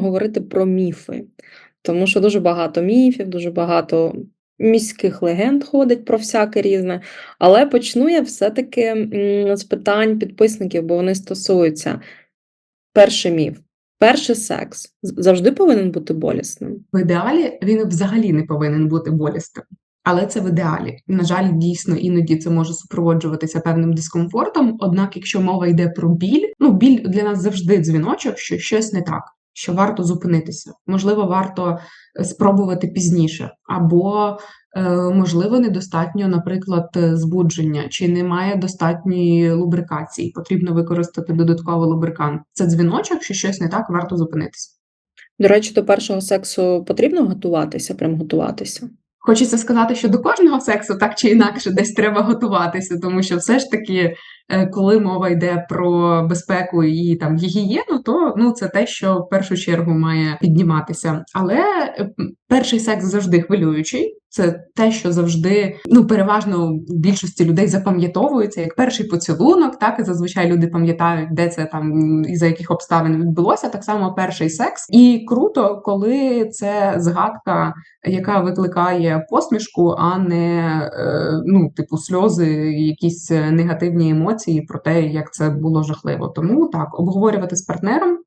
говорити про міфи, тому що дуже багато міфів, дуже багато міських легенд ходить про всяке різне. Але почну я все-таки з питань підписників, бо вони стосуються. Перший міф. Перший секс завжди повинен бути болісним. В ідеалі він взагалі не повинен бути болісним. Але це в ідеалі. На жаль, дійсно іноді це може супроводжуватися певним дискомфортом. Однак, якщо мова йде про біль, ну біль для нас завжди дзвіночок, що щось не так, що варто зупинитися. Можливо, варто е, спробувати пізніше, або е, можливо, недостатньо, наприклад, е, збудження, чи немає достатньої лубрикації. Потрібно використати додатковий лубрикант. Це дзвіночок, що щось не так, варто зупинитися. До речі, до першого сексу потрібно готуватися, прям готуватися. Хочеться сказати, що до кожного сексу так чи інакше десь треба готуватися, тому що все ж таки, коли мова йде про безпеку і там гігієну, то ну це те, що в першу чергу має підніматися. Але е, перший секс завжди хвилюючий. Це те, що завжди ну переважно більшості людей запам'ятовується як перший поцілунок. Так і зазвичай люди пам'ятають, де це там і за яких обставин відбулося. Так само перший секс, і круто, коли це згадка яка викликає посмішку, а не е, ну, типу, сльози, якісь негативні емоції про те, як це було жахливо. Тому так, обговорювати з партнером,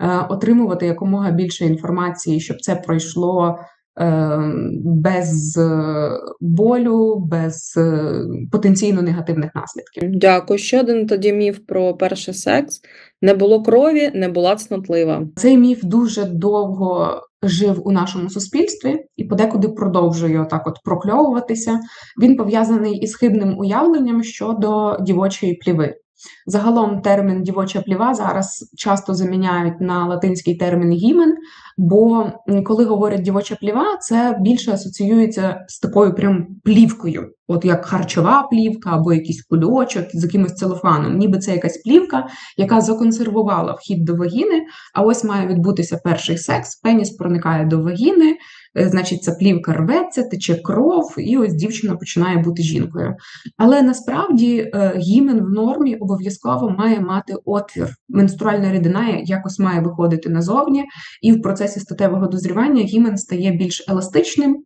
е, отримувати якомога більше інформації, щоб це пройшло. Е, Без е, болю, без е, потенційно негативних наслідків. Дякую. Ще один тоді міф про перший секс. Не було крові, не була цнотлива. Цей міф дуже довго жив у нашому суспільстві і подекуди продовжує отак от прокльовуватися. Він пов'язаний із хибним уявленням щодо дівочої пліви. Загалом термін дівоча пліва зараз часто заміняють на латинський термін гімен, бо коли говорять дівоча пліва, це більше асоціюється з такою прям плівкою, от як харчова плівка або якийсь кульочок з якимось целофаном, ніби це якась плівка, яка законсервувала вхід до вагіни, а ось має відбутися перший секс, пеніс проникає до вагіни, значить, ця плівка рветься, тече кров, і ось дівчина починає бути жінкою. Але насправді е, гімен в нормі обов'язково має мати отвір. Менструальна рідина якось має виходити назовні, і в процесі статевого дозрівання гімен стає більш еластичним.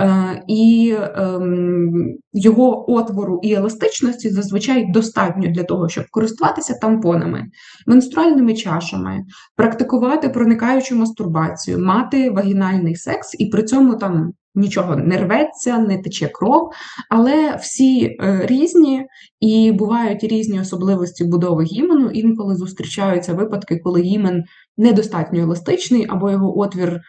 Е, І ем, його отвору і еластичності зазвичай достатньо для того, щоб користуватися тампонами, менструальними чашами, практикувати проникаючу мастурбацію, мати вагінальний секс, і при цьому там нічого не рветься, не тече кров, але всі е, різні і бувають різні особливості будови гімену. Інколи зустрічаються випадки, коли гімен недостатньо еластичний, або його отвір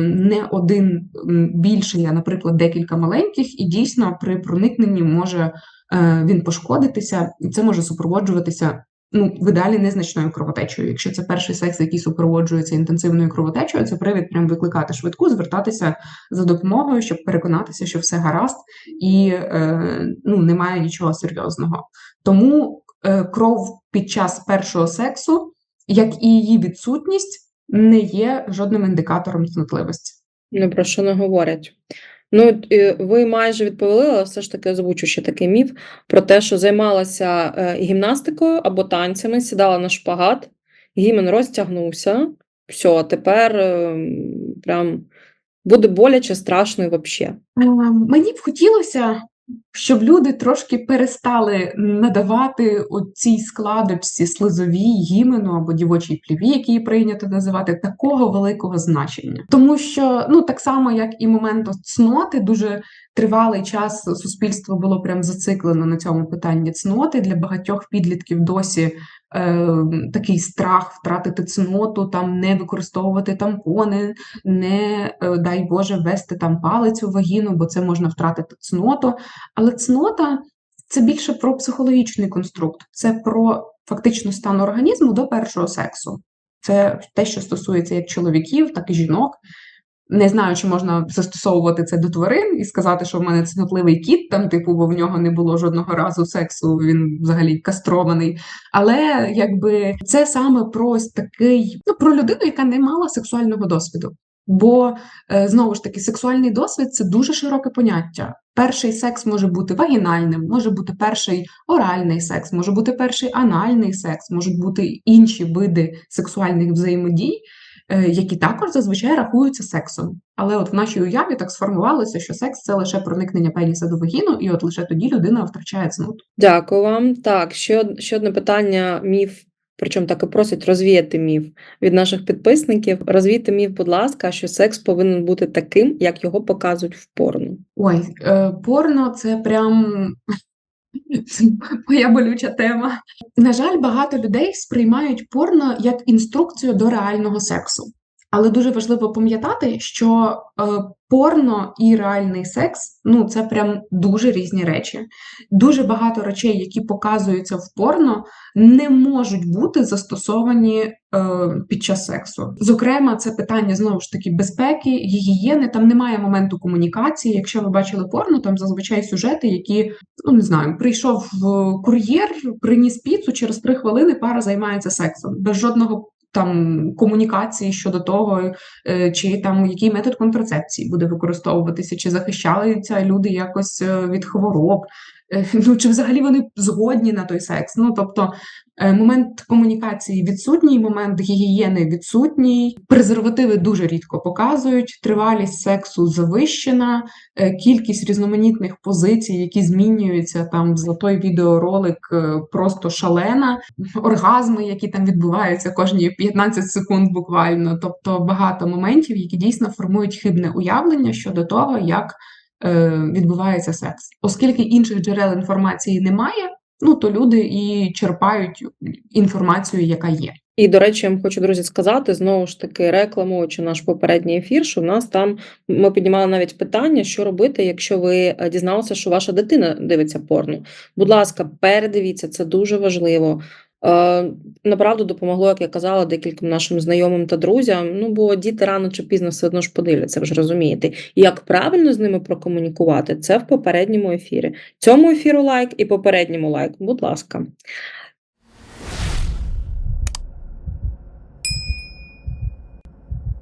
не один більший, а, наприклад, декілька маленьких, і дійсно при проникненні може е, він пошкодитися, і це може супроводжуватися. Ну, в незначною кровотечею. Якщо це перший секс, який супроводжується інтенсивною кровотечею, це привід прям викликати швидку, звертатися за допомогою, щоб переконатися, що все гаразд і е, ну, немає нічого серйозного. Тому е, кров під час першого сексу, як і її відсутність, не є жодним індикатором цнотливості. Ну, про що не говорять. Ну, е, ви майже відповіли, але все ж таки озвучу ще такий міф про те, що займалася е, гімнастикою або танцями, сідала на шпагат, гімен розтягнувся. Все, тепер е, прям буде боляче, страшно і взагалі. Е, Мені б хотілося, щоб люди трошки перестали надавати цій складочці слизовій гімену або дівочій пліві, які її прийнято називати, такого великого значення. Тому що ну так само, як і момент цноти, дуже тривалий час суспільство було прям зациклено на цьому питанні цноти. Для багатьох підлітків досі такий страх втратити цноту, там не використовувати тампони, не е, дай Боже ввести там палець у вагіну, бо це можна втратити цноту. Але цнота це більше про психологічний конструкт, це про фактично стан організму до першого сексу. Це те, що стосується як чоловіків, так і жінок. Не знаю, чи можна застосовувати це до тварин і сказати, що в мене цнотливий кіт, там, типу, бо в нього не було жодного разу сексу, він взагалі кастрований. Але якби це саме про такий, ну про людину, яка не мала сексуального досвіду. Бо е, знову ж таки, сексуальний досвід це дуже широке поняття. Перший секс може бути вагінальним, може бути перший оральний секс, може бути перший анальний секс, можуть бути інші види сексуальних взаємодій. Е, які також зазвичай рахуються сексом. Але от в нашій уяві так сформувалося, що секс це лише проникнення пеніса до вагіну, і от лише тоді людина втрачає цноту. Дякую вам. Так, ще, ще одне питання, міф, причому так і просять розвіяти міф від наших підписників. Розвійте міф, будь ласка, що секс повинен бути таким, як його показують в порно. Ой, е, порно це прям моя болюча тема. На жаль, багато людей сприймають порно як інструкцію до реального сексу. Але дуже важливо пам'ятати, що е, порно і реальний секс ну це прям дуже різні речі. Дуже багато речей, які показуються в порно, не можуть бути застосовані е, під час сексу. Зокрема, це питання знову ж таки безпеки, гігієни. Там немає моменту комунікації. Якщо ви бачили порно, там зазвичай сюжети, які ну не знаю, прийшов кур'єр, приніс піцу, через три хвилини пара займається сексом без жодного. Там комунікації щодо того, е, чи там який метод контрацепції буде використовуватися, чи захищаються люди якось е, від хвороб, ну чи взагалі вони згодні на той секс. Ну тобто е, момент комунікації відсутній, момент гігієни відсутній, презервативи дуже рідко показують, тривалість сексу завищена, е, кількість різноманітних позицій, які змінюються там за той відеоролик, е, просто шалена. Оргазми, які там відбуваються кожні 15 секунд, буквально. Тобто багато моментів, які дійсно формують хибне уявлення щодо того, як е, відбувається секс. Оскільки інших джерел інформації немає, ну то люди і черпають інформацію, яка є. І, до речі, я хочу, друзі, сказати, знову ж таки, рекламуючи наш попередній ефір, що в нас там ми піднімали навіть питання, що робити, якщо ви е, дізналися, що ваша дитина дивиться порно. Будь ласка, передивіться, це дуже важливо. Е, Направду допомогло, як я казала, декільком нашим знайомим та друзям. Ну, бо діти рано чи пізно все одно ж подивляться, ви ж розумієте. І як правильно з ними прокомунікувати, це в попередньому ефірі. Цьому ефіру лайк і попередньому лайк, будь ласка.